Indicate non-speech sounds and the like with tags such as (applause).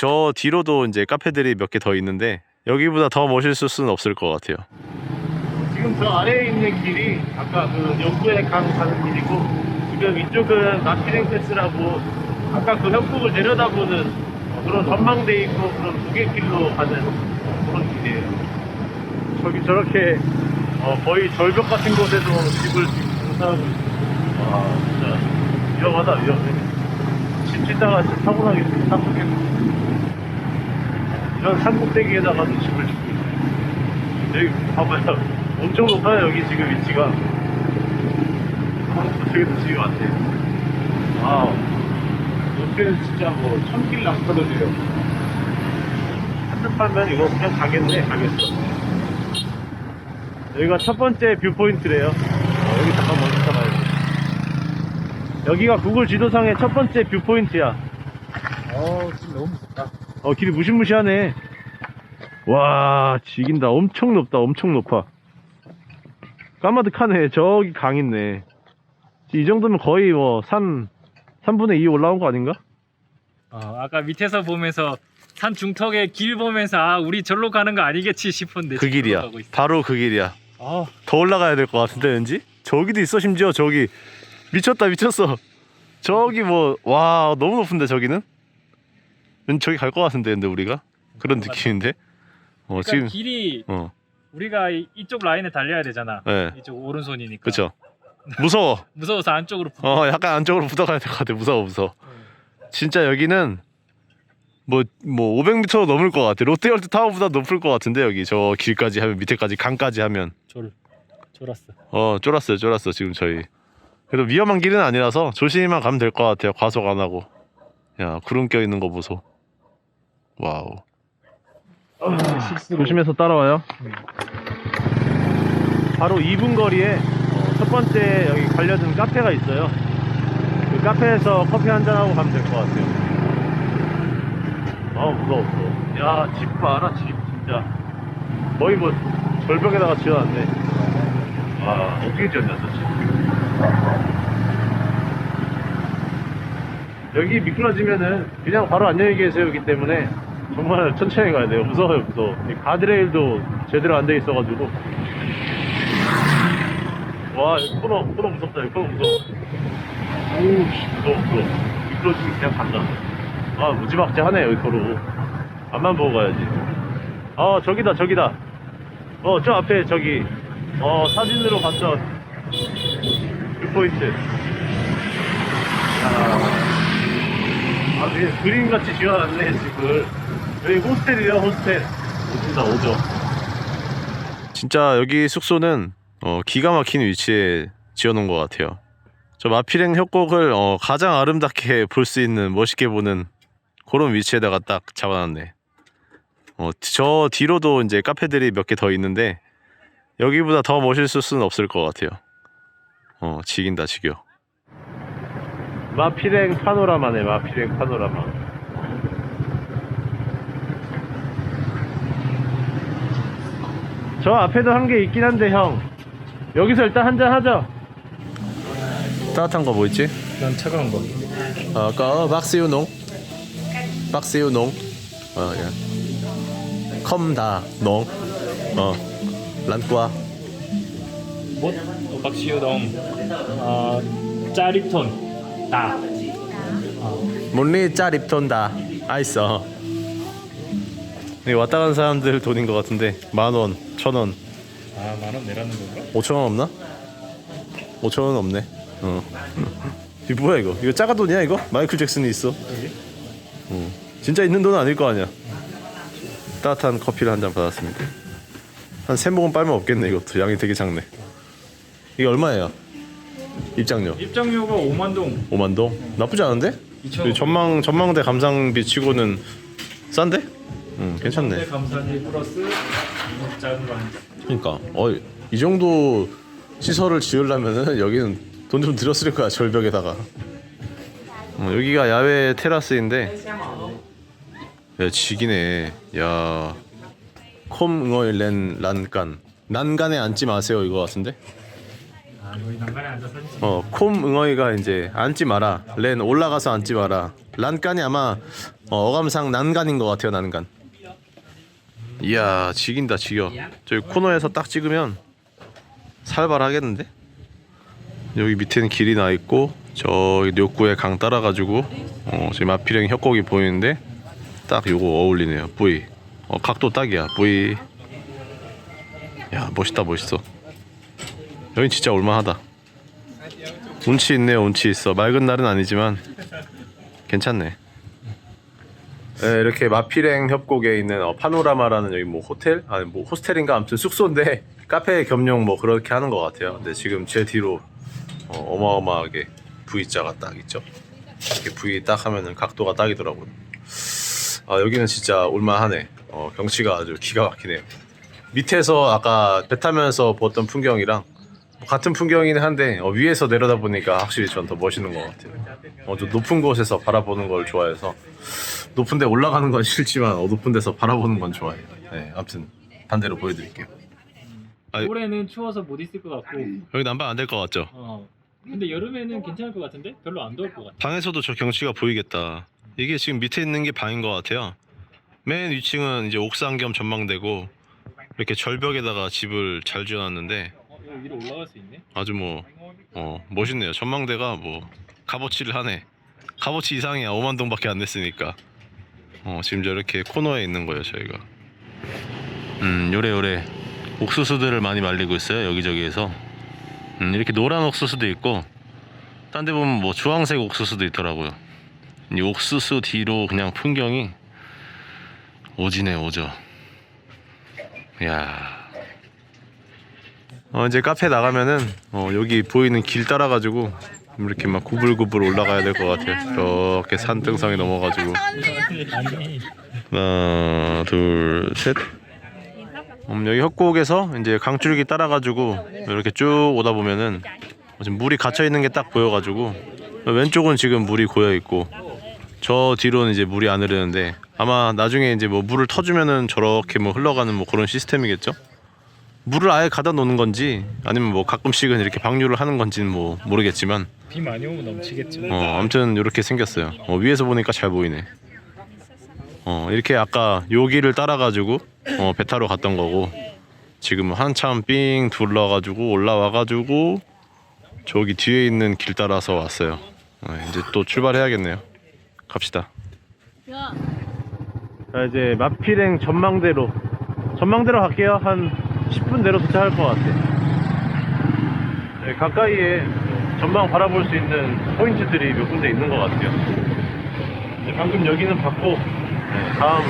저 뒤로도 이제 카페들이 몇 개 더 있는데 여기보다 더 멋있을 수는 없을 것 같아요. 지금 저 아래에 있는 길이 아까 그 연구의 강 가는 길이고 지금 이쪽은 마키랭 패스라고 아까 그 협곡을 내려다보는 어, 그런 전망대 있고 그런 무게길로 가는 그런 길이에요. 저기 저렇게 어, 거의 절벽 같은 곳에도 집을 지금 공사하고 있어요. 와 진짜 위험하다 위험해. 집 짓다가 사고 나겠어 사고 나겠어. 이런 산꼭대기에다가도 집을 짓고 있어요. 여기 봐봐요. 엄청 높아요, 여기 지금 위치가. 어, 저기도 집이 많대요. 아, 옆에는 진짜 뭐, 천길 낙서들이에요. 한눈 팔면 이거 그냥 가겠네, 가겠어. 여기가 첫 번째 뷰포인트래요. 어, 여기 잠깐 먼저 가야지. 여기가 구글 지도상의 첫 번째 뷰포인트야. 어, 지금 너무 좋다. 어, 길이 무시무시하네. 와, 지긴다. 엄청 높다. 엄청 높아. 까마득하네. 저기 강 있네. 이 정도면 거의 뭐, 산, 3분의 2 올라온 거 아닌가? 어, 아까 밑에서 보면서 산 중턱에 길 보면서 아, 우리 절로 가는 거 아니겠지 싶었는데 그 길이야. 바로 그 길이야. 아, 더 올라가야 될 것 같은데 왠지? 저기도 있어 심지어 저기 미쳤다 미쳤어. 저기 뭐 와 너무 높은데 저기는? 왠지 저기 갈 것 같은데 근데 우리가 그런 맞아. 느낌인데. 어 그러니까 지금 길이 어 우리가 이- 이쪽 라인에 달려야 되잖아. 네. 이쪽 오른손이니까. 그쵸. 무서워. (laughs) 무서워서 안쪽으로 붙. 어 약간 안쪽으로 묻어가야 될 것 같아 무서워 무서워. 진짜 여기는 뭐 뭐 500m 넘을 것 같아. 롯데월드 타워보다 높을 것 같은데 여기 저 길까지 하면 밑에까지 강까지 하면 졸, 졸았어. 어 쫄았어요 쫄았어 지금 저희. 그래도 위험한 길은 아니라서 조심히만 가면 될 것 같아요. 과속 안 하고. 야 구름 껴 있는 거 보소. 와우. 조심해서 따라와요. 바로 2분 거리에 어, 첫 번째 여기 관련된 카페가 있어요. 그 카페에서 커피 한잔 하고 가면 될 것 같아요. 아 무서워 무서워. 야, 집 봐라, 집 진짜. 거의 뭐 절벽에다가 지어놨네. 아, 어떻게 지었냐, 저 집. 여기 미끄러지면은 그냥 바로 안녕히 계세요이기 때문에 정말 천천히 가야 돼요. 무서워요, 무서워. 이 가드레일도 제대로 안 돼 있어가지고. 와, 여기 코너, 코너 무섭다, 여기 코너 무서워. 오, 씨, 무서워, 무서워. 미끄러지면 그냥 간다. 아, 무지막지 하네, 여기 도로. 앞만 보고 가야지. 아, 저기다, 저기다. 어, 저 앞에 저기, 어, 사진으로 봤던 뷰포인트. 아, 되게 그림같이 지어놨네, 집을. 여기 호스텔이야, 호스텔. 오진다, 오죠. 진짜 여기 숙소는 어, 기가 막힌 위치에 지어놓은 것 같아요. 저 마피랭 협곡을 어, 가장 아름답게 볼 수 있는 멋있게 보는 그런 위치에다가 딱 잡아놨네. 어, 저 뒤로도 이제 카페들이 몇 개 더 있는데 여기보다 더 멋있을 수는 없을 것 같아요. 어, 지긴다 지겨. 마피랭 파노라마네, 마피랭 파노라마. 저 앞에도 한 개 있긴 한데, 형. 여기서 일단 한잔 하죠. 따뜻한 거 뭐 있지? 난 차가운 거. 어, siêu nóng ờ dạ. không đà nóng ờ lăn qua 못 박시우동 어, 짜립톤 다. 몰리 짜 립톤 다 아이서 이 왔다 간 사람들 돈인 것 같은데 만 원 천 원 아, 만 원 내라는 건가? 오천 원 없나? 오천 원 없네 어 (laughs) 이거 뭐야 이거 이거 짜가 돈이야 이거? 마이클 잭슨이 있어 어. 진짜 있는 돈은 아닐 거 아니야 따뜻한 커피를 한 잔 받았습니다 한세 모금 빨면 없겠네 이것도 양이 되게 작네 이게 얼마예요? 입장료 입장료가 5만 동. 5만 동 나쁘지 않은데? 2,000원. 이 전망 전망대 감상비 치고는 싼데? 응 괜찮네. 감사지 플러스 작은 거한 잔. 그러니까 어 이 정도 시설을 지으려면은 여기는 돈 좀 들였을 거야 절벽에다가. 어, 여기가 야외 테라스인데. 야 지기네. 야. 콤응어이 렌 란간. 난간에 앉지 마세요 이거 같은데? 아, 여기 난간에 앉아서 사진 찍어 콤 응어이가 이제 앉지 마라. 렌 올라가서 앉지 마라. 란간이 아마 어, 어감상 난간인 것 같아요 난간 이야 지긴다 지겨. 저기 코너에서 딱 찍으면 살벌하겠는데? 여기 밑에는 길이 나 있고 저기 욕구의 강 따라 가지고 어, 지금 앞이랑 협곡이 보이는데 딱 요거 어울리네요. 뿌이. 어, 각도 딱이야 뿌이. 야 멋있다 멋있어. 여긴 진짜 올만하다. 운치 있네요 운치 있어. 맑은 날은 아니지만 괜찮네 네, 이렇게 마피랭 협곡에 있는 어, 파노라마라는 여기 뭐 호텔? 아니 뭐 호스텔인가? 아무튼 숙소인데 (laughs) 카페 겸용 뭐 그렇게 하는 것 같아요. 근데 지금 제 뒤로 어, 어마어마하게 V자가 딱 있죠? 이렇게 V 딱 하면은 각도가 딱이더라고요. 아 여기는 진짜 올만하네. 어, 경치가 아주 기가 막히네요. 밑에서 아까 배 타면서 보던 풍경이랑 뭐 같은 풍경이긴 한데 어, 위에서 내려다 보니까 확실히 전 더 멋있는 것 같아요. 어, 저 높은 곳에서 바라보는 걸 좋아해서 높은 데 올라가는 건 (laughs) 싫지만 어, 높은 데서 바라보는 건 좋아해요. 네 아무튼 반대로 보여드릴게요. 아니- 올해는 추워서 못 있을 것 같고. 여기 난방 안 될 것 같죠? 어. 근데 여름에는 괜찮을 것 같은데? 별로 안 더울 것 같아. 방에서도 저 경치가 보이겠다. 이게 지금 밑에 있는 게 방인 것 같아요. 맨 위층은 이제 옥상 겸 전망대고 이렇게 절벽에다가 집을 잘 지어놨는데 위로 올라갈 수 있네 아주 뭐 어, 멋있네요. 전망대가 뭐 값어치를 하네. 값어치 이상이야. 5만 동밖에 안 냈으니까. 어, 지금 저렇게 코너에 있는 거예요, 저희가. 음, 요래 요래 옥수수들을 많이 말리고 있어요. 여기저기에서. 음, 이렇게 노란 옥수수도 있고 딴 데 보면 뭐 주황색 옥수수도 있더라고요. 이 옥수수 뒤로 그냥 풍경이 오지네 오죠. 야. 어 이제 카페 나가면은 어 여기 보이는 길 따라 가지고 이렇게 막 구불구불 올라가야 될 것 같아요. 저렇게 산등성이 넘어가지고 하나 둘 셋. 음, 여기 협곡에서 이제 강줄기 따라 가지고 이렇게 쭉 오다 보면은 지금 물이 갇혀 있는 게 딱 보여가지고 왼쪽은 지금 물이 고여 있고 저 뒤로는 이제 물이 안 흐르는데 아마 나중에 이제 뭐 물을 터주면은 저렇게 뭐 흘러가는 뭐 그런 시스템이겠죠? 물을 아예 가다 놓는 건지 아니면 뭐 가끔씩은 이렇게 방류를 하는 건지는 뭐 모르겠지만 비 많이 오면 넘치겠죠 어 아무튼 이렇게 생겼어요. 어, 위에서 보니까 잘 보이네. 어 이렇게 아까 여기를 따라가지고 어, 배 타러 갔던 거고 지금 한참 삥 둘러가지고 올라와가지고 저기 뒤에 있는 길 따라서 왔어요. 어, 이제 또 출발해야겠네요. 갑시다. 야, 자 이제 마피랭 전망대로 전망대로 갈게요. 한 10분 내로 도착할 것 같아. 네, 가까이에 전망 바라볼 수 있는 포인트들이 몇 군데 있는 것 같아요. 이제 방금 여기는 봤고 네, 다음